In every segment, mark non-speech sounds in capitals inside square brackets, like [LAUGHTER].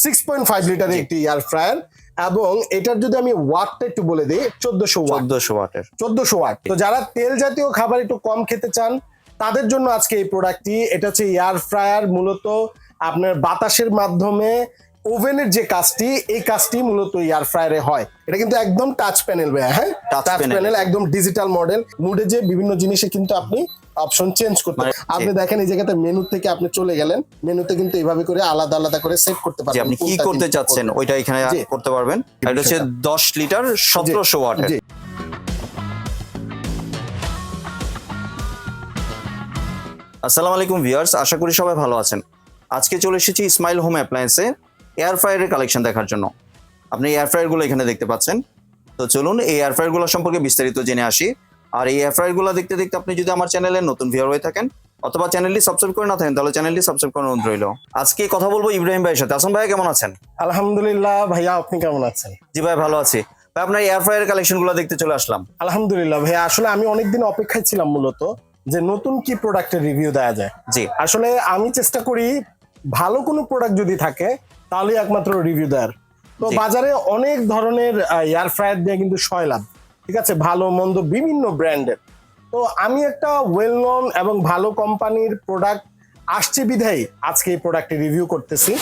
Six point five লিটারের একটি air fryer এবং এটার যদি আমি ওয়াটটা একটু বলে দিই চোদ্দশো চোদ্দশো ওয়াটের চোদ্দশো ওয়াট তো যারা তেল জাতীয় খাবার একটু কম খেতে চান তাদের জন্য আজকে এই প্রোডাক্টটি এটা হচ্ছে এয়ার ফ্রায়ার মূলত আপনার বাতাসের মাধ্যমে ওভেনের যে কাজটি এই কাজটি মূলত এয়ার ফ্রায়ারে হয়। এটা কিন্তু একদম টাচ প্যানেল হ্যাঁ? টাচ প্যানেল একদম ডিজিটাল মডেল মুডে যে বিভিন্ন জিনিসে কিন্তু আপনি অপশন চেঞ্জ করতে মানে আপনি দেখেন এই জায়গাতে মেনু থেকে আপনি চলে গেলেন মেনুতে কিন্তু এইভাবে করে আলাদা আলাদা করে সেট করতে পারবেন আপনি কি করতে চাচ্ছেন ওইটা এখানে করতে পারবেন। এটা হচ্ছে দশ লিটার সতেরোশো ওয়াটের। জি। আসসালামু আলাইকুম ভিউয়ার্স আশা করি সবাই ভালো আছেন। আজকে চলে এসেছি স্মাইল হোম অ্যাপ্লায়েন্সে এয়ার ফ্রায়ারের কালেকশন দেখার জন্য। আপনি এয়ার ফ্রায়ারগুলো এখানে দেখতে পাচ্ছেন। তো চলুন এই এয়ার ফ্রায়ারগুলো সম্পর্কে বিস্তারিত জেনে আসি। আর এই ফ্রায়ারগুলো দেখতে দেখতে আপনি যদি আমার চ্যানেলে নতুন ভিউয়ার হয়ে থাকেন অথবা চ্যানেলটি সাবস্ক্রাইব করে না থাকেন তাহলে চ্যানেলটি সাবস্ক্রাইব করার অনুরোধ রইল। আজকে কথা বলব ইব্রাহিম ভাইয়ের সাথে। আসম ভাই কেমন আছেন? আলহামদুলিল্লাহ ভাইয়া আপনি কেমন আছেন? জি ভাই ভালো আছি। ভাই আপনার এয়ার ফ্রায়ারের কালেকশনগুলো দেখতে চলে আসলাম। আলহামদুলিল্লাহ ভাই আসলে আমি অনেকদিন অপেক্ষায় ছিলাম মূলত যে নতুন কি প্রোডাক্টের রিভিউ দেওয়া যায়। জি। আসলে আমি চেষ্টা করি ভালো কোনো প্রোডাক্ট যদি থাকে তাহলে একমাত্র রিভিউ দেওয়ার তো বাজারে অনেক ধরনের এয়ার ফ্রায়ার দিয়ে কিন্তু সয়লাভ ঠিক আছে? ভালো মন্দ বিভিন্ন ব্র্যান্ডের। তো আমি একটা ওয়েল নন এবং ভালো কোম্পানির প্রোডাক্ট আসছে বিধাই আজকে এই প্রোডাক্টটি রিভিউ করতেছি।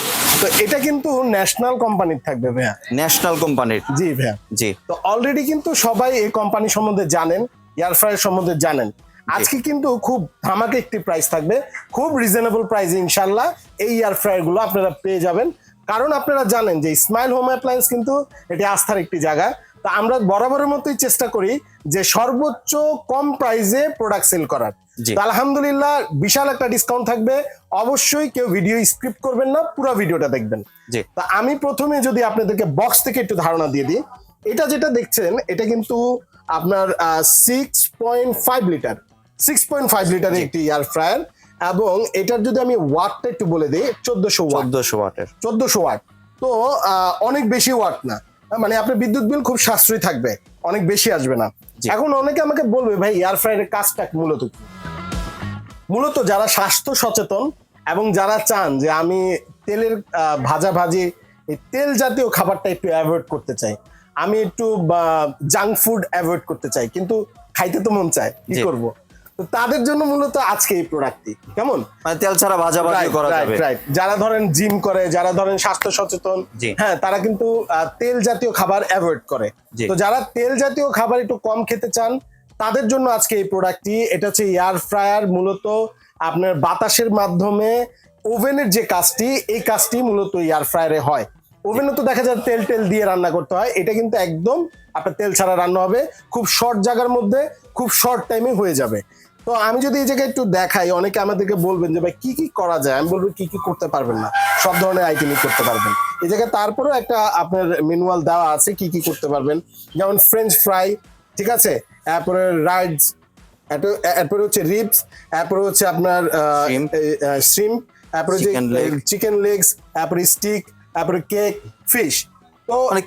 তো এটা কিন্তু ন্যাশনাল কোম্পানির থাকবে ভাইয়া। ন্যাশনাল কোম্পানির জি ভাইয়া। জি। তো অলরেডি কিন্তু সবাই এই কোম্পানি সম্বন্ধে জানেন এয়ার ফ্রায়ার সম্বন্ধে জানেন। আজকে কিন্তু খুব ধামাকে একটি প্রাইস থাকবে। খুব রিজনেবল প্রাইস ইনশাল্লাহ এই এয়ার ফ্রায়ারগুলো আপনারা পেয়ে যাবেন। কারণ আপনারা জানেন যে স্মাইল হোম অ্যাপ্লায়েন্স কিন্তু এটি আস্থার একটি জায়গা। তা আমরা বরাবরের মতোই চেষ্টা করি যে সর্বোচ্চ কম প্রাইসে প্রোডাক্ট সেল করার। আলহামদুলিল্লাহ বিশাল একটা ডিসকাউন্ট থাকবে। অবশ্যই কেউ ভিডিও স্ক্রিপ্ট করবেন না পুরো ভিডিওটা দেখবেন। তা আমি প্রথমে যদি আপনাদেরকে বক্স থেকে একটু ধারণা দিয়ে দিই এটা যেটা দেখছেন এটা কিন্তু আপনার six point five litre six point five লিটারের একটি এয়ার ফ্রায়ার এবং এটার যদি আমি ওয়াটটা একটু বলে দিই চোদ্দশো ওয়াট চোদ্দশো ওয়াটের চোদ্দশো ওয়াট তো আহ, অনেক বেশি ওয়াট না। মানে আপনার বিদ্যুৎ বিল খুব সাশ্রয়ী থাকবে অনেক বেশি আসবে না। এখন অনেকে আমাকে বলবে ভাই এয়ার ফ্রায়ারের কাজটা মূলত কি? মূলত যারা স্বাস্থ্য সচেতন এবং যারা চান যে আমি তেলের ভাজা ভাজি এই তেল জাতীয় খাবারটা একটু অ্যাভয়েড করতে চাই। আমি একটু জাঙ্ক ফুড অ্যাভয়েড করতে চাই। কিন্তু খাইতে তো মন চায় কি। করব? তাদের জন্য মূলত আজকে এই প্রোডাক্টটি কেমন? মানে তেল ছাড়া ভাজা ভাজি করা যাবে. যারা ধরেন জিম করে যারা ধরেন স্বাস্থ্য সচেতন হ্যাঁ তারা কিন্তু তেল জাতীয় খাবার অ্যাভয়েড করে। তো যারা তেল জাতীয় খাবার একটু কম খেতে চান তাদের জন্য আজকে এই প্রোডাক্টটি এটা হচ্ছে এয়ার ফ্রায়ার মূলত আপনার বাতাসের মাধ্যমে ওভেনের যে কাজটি এই কাজটি মূলত এয়ার ফ্রায়ারে হয়। ওভেনে তো দেখা যায় তেল টেল দিয়ে রান্না করতে হয় এটা কিন্তু একদম আপনার তেল ছাড়া রান্না হবে খুব শর্ট জায়গার মধ্যে খুব শর্ট টাইমে হয়ে যাবে। তো আমি যদি এই জায়গায় একটু দেখাই অনেকে আমাদেরকে বলবেন যে ভাই কি কি করা যায়? আমি বলব কি কি করতে পারবেন না? সব ধরনের আইটেমই করতে পারবেন। এই জায়গায় তারপরেও একটা আপনার ম্যানুয়াল দেওয়া আছে কি কি করতে পারবেন। যেমন ফ্রেঞ্চ ফ্রাই ঠিক আছে? তারপরে রাইডস এরপরে হচ্ছে রিপস তারপরে হচ্ছে আপনার. শ্রিম তারপরে. চিকেন লেগস তারপরে স্টিক তারপরে কেক ফিশ তো মানে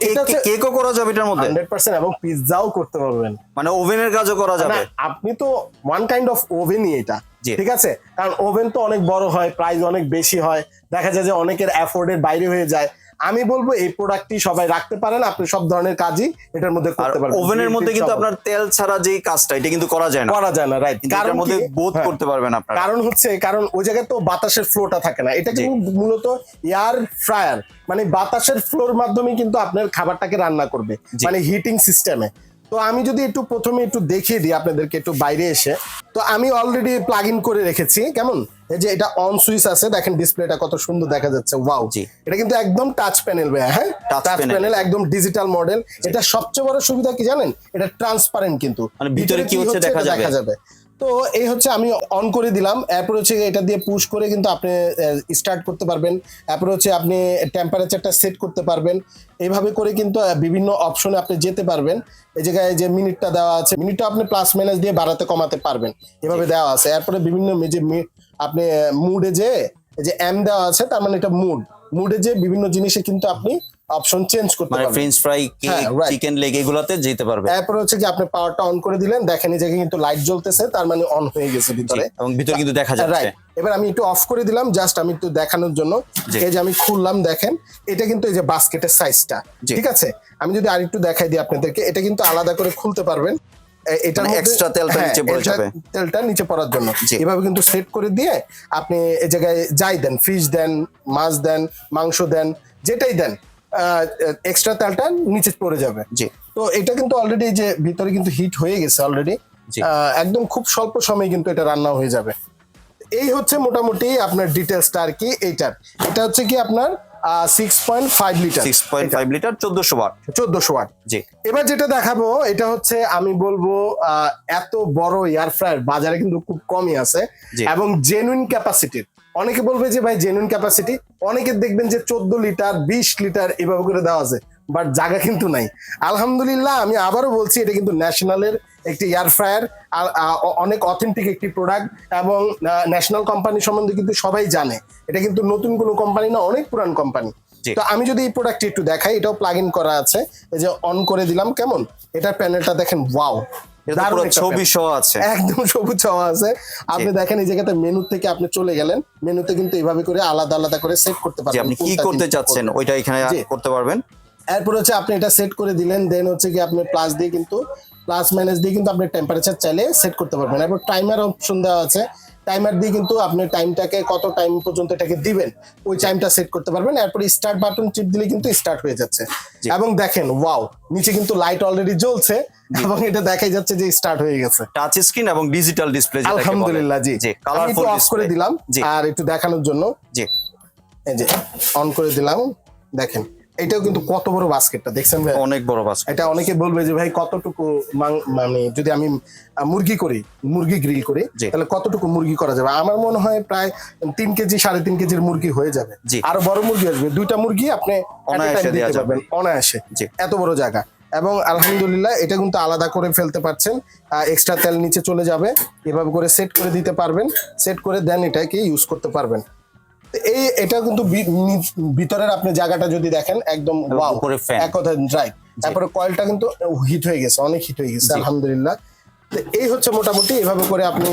কেকও করা যাবে এটার মধ্যে? হান্ড্রেড পার্সেন্ট এবং পিৎজাও করতে পারবেন। মানে ওভেনের কাজও করা যাবে? আপনি তো ওয়ান কাইন্ড অফ ওভেনই এটা ঠিক আছে? কারণ ওভেন তো অনেক বড় হয় প্রাইস অনেক বেশি হয়। দেখা যায় যে অনেকের অ্যাফোর্ডের বাইরে হয়ে যায়। আমি বলব এই প্রোডাক্টটি সবাই রাখতে পারেন আপনি সব ধরনের কাজই এটার মধ্যে করতে পারবেন। ওভেনের মধ্যে কিন্তু আপনার তেল ছাড়া যে কাজটা এটা কিন্তু করা যায় না। করা যায় না রাইট কারণ মধ্যে বোধ হ্যাঁ। করতে পারবেন আপনারা। কারণ হচ্ছে কারণ ওই জায়গায় তো বাতাসের ফ্লোটা থাকে না। এটা। কিন্তু মূলত এয়ার ফ্রায়ার মানে বাতাসের ফ্লোর মাধ্যমে কিন্তু আপনার খাবারটাকে রান্না করবে মানে হিটিং সিস্টেমে তো আমি যদি একটু প্রথমে একটু দেখিয়ে দিই আপনাদেরকে একটু বাইরে এসে। তো আমি অলরেডি প্লাগ ইন করে রেখেছি কেমন? এই যে এটা অন সুইচ আছে দেখেন ডিসপ্লেটা কত সুন্দর দেখা যাচ্ছে ওয়াও জি। এটা কিন্তু একদম টাচ প্যানেল হ্যাঁ? টাচ প্যানেল একদম ডিজিটাল মডেল এটা সবচেয়ে বড় সুবিধা কি জানেন? এটা ট্রান্সপারেন্ট কিন্তু। মানে ভিতরে কি হচ্ছে দেখা যাবে। তো এই হচ্ছে আমি অন করে দিলাম। এরপর হচ্ছে এটা দিয়ে পুশ করে কিন্তু আপনি স্টার্ট করতে পারবেন। এরপর হচ্ছে আপনি টেম্পারেচারটা সেট করতে পারবেন। এইভাবে করে কিন্তু বিভিন্ন অপশনে আপনি যেতে পারবেন। এই জায়গায় যে মিনিটটা দেওয়া আছে মিনিটটা আপনি প্লাস মাইনাস দিয়ে বাড়াতে কমাতে পারবেন। এভাবে দেওয়া আছে। এরপরে বিভিন্ন যে আপনি মুডে যে যে এম দেওয়া আছে, তার মানে এটা মুড মুডে যে বিভিন্ন জিনিসে কিন্তু আপনি অপশন চেঞ্জ করতে পারবেন french fry cake. Chicken leg এগুলাতে যেতে পারবে। এরপর হচ্ছে কি আপনি পাওয়ারটা অন করে দিলেন দেখেন এই জায়গায় কিন্তু লাইট জ্বলতেছে তার মানে অন হয়ে গেছে ভিতরে। এবং ভিতরে কিন্তু দেখা যাচ্ছে। রাইট এবার আমি একটু অফ করে দিলাম জাস্ট আমি একটু দেখানোর জন্য। এই যে আমি খুললাম দেখেন এটা কিন্তু এই যে বাস্কেটের সাইজটা। ঠিক আছে? আমি যদি আরেকটু দেখাই দিই আপনাদেরকে এটা কিন্তু আলাদা করে খুলতে পারবেন। এ- এটার মানে তেলটা হ্যাঁ, নিচে পড়ে যাবে। তেলটা নিচে পড়ার জন্য। এভাবে কিন্তু সেট করে দিয়ে আপনি এই জায়গায় যাই দেন ফিশ দেন মাছ দেন মাংস দেন যেটাই দেন এক্সট্রা তেলটা নিচে পড়ে যাবে। জি। তো এটা কিন্তু অলরেডি যে ভিতরে কিন্তু হিট হয়ে গেছে অলরেডি একদম খুব স্বল্প সময়ে কিন্তু এটা রান্না হয়ে যাবে। এই হচ্ছে মোটামুটি আপনার ডিটেলসটা আর কি এইটার। এটা হচ্ছে কি আপনার six point five litre six point five litre চোদ্দশো ওয়াট চোদ্দশো ওয়াট জি। এবার যেটা দেখাবো এটা হচ্ছে আমি বলব আহ, এত বড় এয়ার ফ্রায়ার বাজারে কিন্তু খুব কমই আছে এবং জেনুইন ক্যাপাসিটির অনেকে বলবে যে ভাই জেনুইন ক্যাপাসিটি অনেকে দেখবেন যে চোদ্দ লিটার বিশ লিটার এভাবে করে দেওয়া আছে বাট জায়গা কিন্তু নাই। আলহামদুলিল্লাহ আমি আবারও বলছি এটা কিন্তু ন্যাশনালের একটি এয়ার ফ্রায়ার অনেক অথেন্টিক একটি প্রোডাক্ট এবং ন্যাশনাল কোম্পানি সম্বন্ধে কিন্তু সবাই জানে। এটা কিন্তু নতুন কোনো কোম্পানি না অনেক পুরান কোম্পানি তো আমি যদি এই প্রোডাক্টটি একটু দেখাই এটাও প্লাগ ইন করা আছে এই যে অন করে দিলাম কেমন? এটার প্যানেলটা দেখেন ওয়াও এটা ছবি সহ আছে। একদম সবুজ হওয়া আছে। আপনি দেখেন এই জায়গাতে মেনু থেকে আপনি চলে গেলেন। মেনুতে কিন্তু এইভাবে করে আলাদা আলাদা করে সেট করতে পারবেন আপনি কি করতে চাচ্ছেন ওইটা এখানে করতে পারবেন? এরপর হচ্ছে আপনি এটা সেট করে দিলেন দেন হচ্ছে কি আপনি প্লাস দিয়ে কিন্তু প্লাস মাইনাস দিয়ে কিন্তু আপনি টেম্পারেচার চাইলে সেট করতে পারবেন। এরপর টাইমার অপশন দেওয়া আছে। টাইমার দিয়ে কিন্তু আপনি টাইমটাকে কত টাইম পর্যন্ত এটাকে দিবেন ওই টাইমটা সেট করতে পারবেন এরপর স্টার্ট বাটন টিপ দিলে কিন্তু স্টার্ট হয়ে যাচ্ছে। এবং দেখেন ওয়াও নিচে কিন্তু লাইট অলরেডি জ্বলছে এবং এটা দেখাই যাচ্ছে যে স্টার্ট হয়ে গেছে। টাচ স্ক্রিন এবং ডিজিটাল ডিসপ্লে আলহামদুলিল্লাহ জি। কালারফুল অফ করে দিলাম। আর একটু দেখানোর জন্য। জি। এই যে অন করে দিলাম দেখেন। এটাও কিন্তু কত বড় বাস্কেটটা দেখছেন ভাই? অনেক বড় বাস এটা অনেকে বলবে যে ভাই কতটুকু মানে যদি আমি মুরগি করি মুরগি গ্রিল করি। তাহলে কতটুকু মুরগি করা যাবে? আমার মনে হয় প্রায় তিন কেজি সাড়ে তিন কেজির মুরগি হয়ে যাবে। আরও বড় মুরগি আসবে। দুইটা মুরগি আপনি অনায়াসে time দেয়া দিতে। পারবেন অনায়াসে। এত বড় জায়গা। এবং আলহামদুলিল্লাহ এটা কিন্তু আলাদা করে ফেলতে পারছেন। এক্সট্রা তেল নিচে চলে যাবে। এভাবে করে সেট করে দিতে পারবেন। সেট করে দেন এটাকে ইউজ করতে পারবেন। এই এটা কিন্তু ভিতরের আপনি জায়গাটা যদি দেখেন একদম উপরে এক কথা রাইট তারপরে কয়েলটা কিন্তু হিট হয়ে গেছে অনেক হিট হয়ে গেছে আলহামদুলিল্লাহ। তো এই হচ্ছে মোটামুটি এভাবে করে আপনি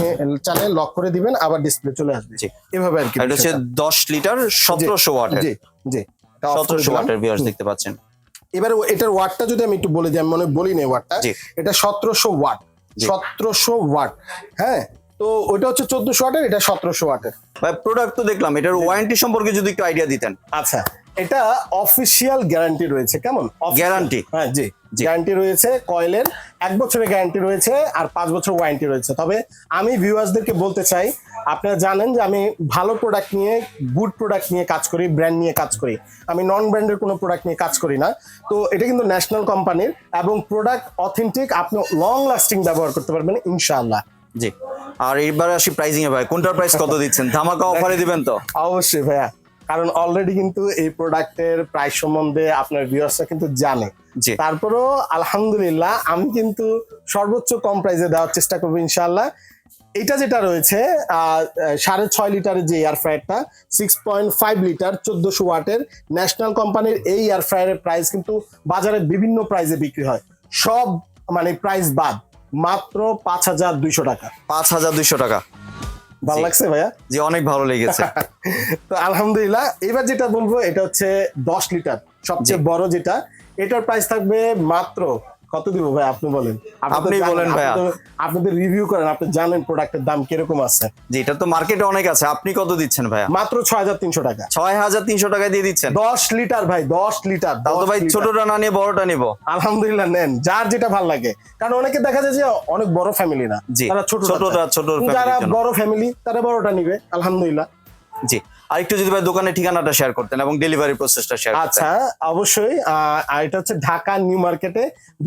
চালে লক করে দিবেন আবার ডিসপ্লে চলে আসবে। এভাবে আর কি এটা হচ্ছে বিষয়টা। দশ লিটার সতেরোশো ওয়াটের জি জি। এটা off করে সতেরোশো দিলাম। ওয়াটের ভিউয়ার্স দেখতে পাচ্ছেন। এবারে এটার ওয়াটটা যদি আমি একটু বলে দিই আমি মনে বলি না ওয়াটটা এটা সতেরোশো ওয়াট জি। সতেরোশো ওয়াট হ্যাঁ? তো ওইটা হচ্ছে চোদ্দশো ওয়াটের এটা সতেরোশো ওয়াটের ভাই প্রোডাক্ট তো দেখলাম এটার ওয়ারেন্টি সম্পর্কে যদি একটু আইডিয়া দিতেন। আচ্ছা এটা অফিসিয়াল গ্যারান্টি রয়েছে কেমন? গ্যারান্টি হ্যাঁ জি। জি। গ্যারান্টি রয়েছে কয়েলের এক বছরের গ্যারান্টি রয়েছে আর পাঁচ বছর ওয়ারেন্টি রয়েছে। তবে আমি ভিউয়ার্সদেরকে বলতে চাই আপনারা জানেন যে আমি ভালো প্রোডাক্ট নিয়ে গুড প্রোডাক্ট নিয়ে কাজ করি ব্র্যান্ড নিয়ে কাজ করি। আমি নন ব্র্যান্ডের কোনো প্রোডাক্ট নিয়ে কাজ করি না। তো এটা কিন্তু ন্যাশনাল কোম্পানির এবং প্রোডাক্ট অথেন্টিক আপনি লং লাস্টিং ব্যবহার করতে পারবেন ইনশাআল্লাহ। জি। আর এবার আসি প্রাইসিং এ ভাই কোনটার প্রাইস কত দিচ্ছেন? ধামাকা অফারে দিবেন তো? অবশ্যই ভাইয়া। কারণ অলরেডি কিন্তু এই প্রোডাক্টের প্রাইস সম্বন্ধে আপনার ভিউয়ার্সরা কিন্তু জানে। জি। তারপরেও আলহামদুলিল্লাহ আমি কিন্তু সর্বোচ্চ কম প্রাইসে দেওয়ার চেষ্টা করব ইনশাল্লাহ এটা যেটা রয়েছে সাড়ে ছয় লিটারের যে এয়ার ফ্রায়ারটা সিক্স পয়েন্ট ফাইভ লিটার চোদ্দশো ওয়াটের ন্যাশনাল কোম্পানির এই এয়ার ফ্রায়ারের প্রাইস কিন্তু বাজারে বিভিন্ন প্রাইসে বিক্রি হয়। সব মানে প্রাইস বাদ। মাত্র পাঁচ হাজার দুইশো টাকা। পাঁচ হাজার দুইশো টাকা। ভালো লাগছে ভাইয়া? জি অনেক ভালো লেগেছে। [LAUGHS] তো আলহামদুলিল্লাহ এবার যেটা বলব এটা হচ্ছে দশ লিটার। সবচেয়ে বড় যেটা এটার প্রাইস থাকবে মাত্র কত দিব ভাই? আপনি বলেন। আপনি বলেন ভাইয়া। আপনি তো- রিভিউ করেন আপনি জানেন প্রোডাক্টের দাম কীরকম আছে। জি এটা তো মার্কেটে অনেক আছে। আপনি কত দিচ্ছেন ভাই মাত্র ছয় হাজার তিনশো টাকা। ছয় হাজার তিনশো টাকায় দিয়ে দিচ্ছেন? দশ লিটার ভাই দশ লিটার তাও তো ভাই। ছোটটা না নিয়ে বড়টা নিব। আলহামদুলিল্লাহ নেন। যার যেটা ভালো লাগে। কারণ অনেকে দেখা যায় যে অনেক বড় ফ্যামিলি না। তারা ছোট ছোটটা, ছোট যারা বড় ফ্যামিলি তারা বড়টা নিবে। আলহামদুলিল্লাহ। জি। আর একটু যদি ভাই দোকানের ঠিকানাটা শেয়ার করতেন এবং ডেলিভারি প্রসেসটা শেয়ার আচ্ছা অবশ্যই আর এটা হচ্ছে ঢাকা নিউ মার্কেটে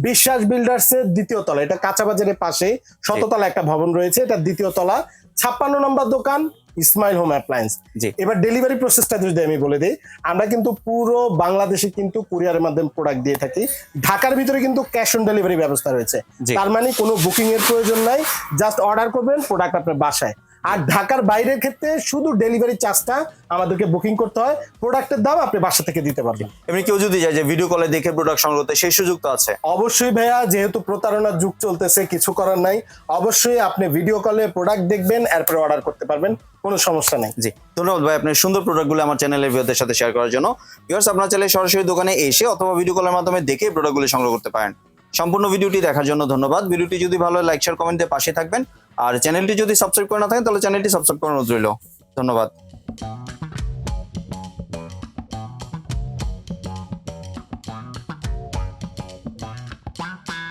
বিশ্বাস বিল্ডার্স এর দ্বিতীয় তলা। এটা কাঁচা বাজারের পাশে শততলা একটা ভবন রয়েছে এটা দ্বিতীয় তলা। ছাপ্পান্ন নম্বর দোকান ইসমাইল হোম অ্যাপ্লায়েন্স জি। এবার ডেলিভারি প্রসেসটা যদি আমি বলে দিই আমরা কিন্তু পুরো বাংলাদেশে কিন্তু কুরিয়ারের মাধ্যমে প্রোডাক্ট দিয়ে থাকি। ঢাকার ভিতরে কিন্তু ক্যাশ অন ডেলিভারি ব্যবস্থা রয়েছে। তার মানে কোনো বুকিং এর প্রয়োজন নাই। জাস্ট অর্ডার করবেন প্রোডাক্ট আপনার বাসায়। আর ঢাকার বাইরের ক্ষেত্রে শুধু ডেলিভারি চার্জটা আমাদেরকে বুকিং করতে হয়। প্রোডাক্টের দাম আপনি বাসা থেকে দিতে পারবেন। এমনি কেউ যদি যায় যে ভিডিও কলে দেখে প্রোডাক্ট সংগ্রহ করতে সেই সুযোগ তো আছে। অবশ্যই ভাইয়া যেহেতু প্রতারণার যুগ চলতেছে কিছু করার নাই। অবশ্যই আপনি ভিডিও কলে প্রোডাক্ট দেখবেন এরপরে অর্ডার করতে পারবেন। কোনো সমস্যা নেই। জি। ধন্যবাদ ভাই আপনার সুন্দর প্রোডাক্টগুলো আমার চ্যানেলের ভিউদের সাথে শেয়ার করার জন্য। ভিউয়ার্স আপনার চাইলে সরাসরি দোকানে এসে অথবা ভিডিও কলের মাধ্যমে দেখে প্রোডাক্টগুলো সংগ্রহ করতে পারেন। সম্পূর্ণ ভিডিওটি দেখার জন্য ধন্যবাদ। ভিডিওটি যদি ভালো লাইক শেয়ার কমেন্ট পাশে থাকবেন। আর চ্যানেলটি যদি সাবস্ক্রাইব করে না থাকেন তাহলে চ্যানেলটি সাবস্ক্রাইব করানো রইল। ধন্যবাদ।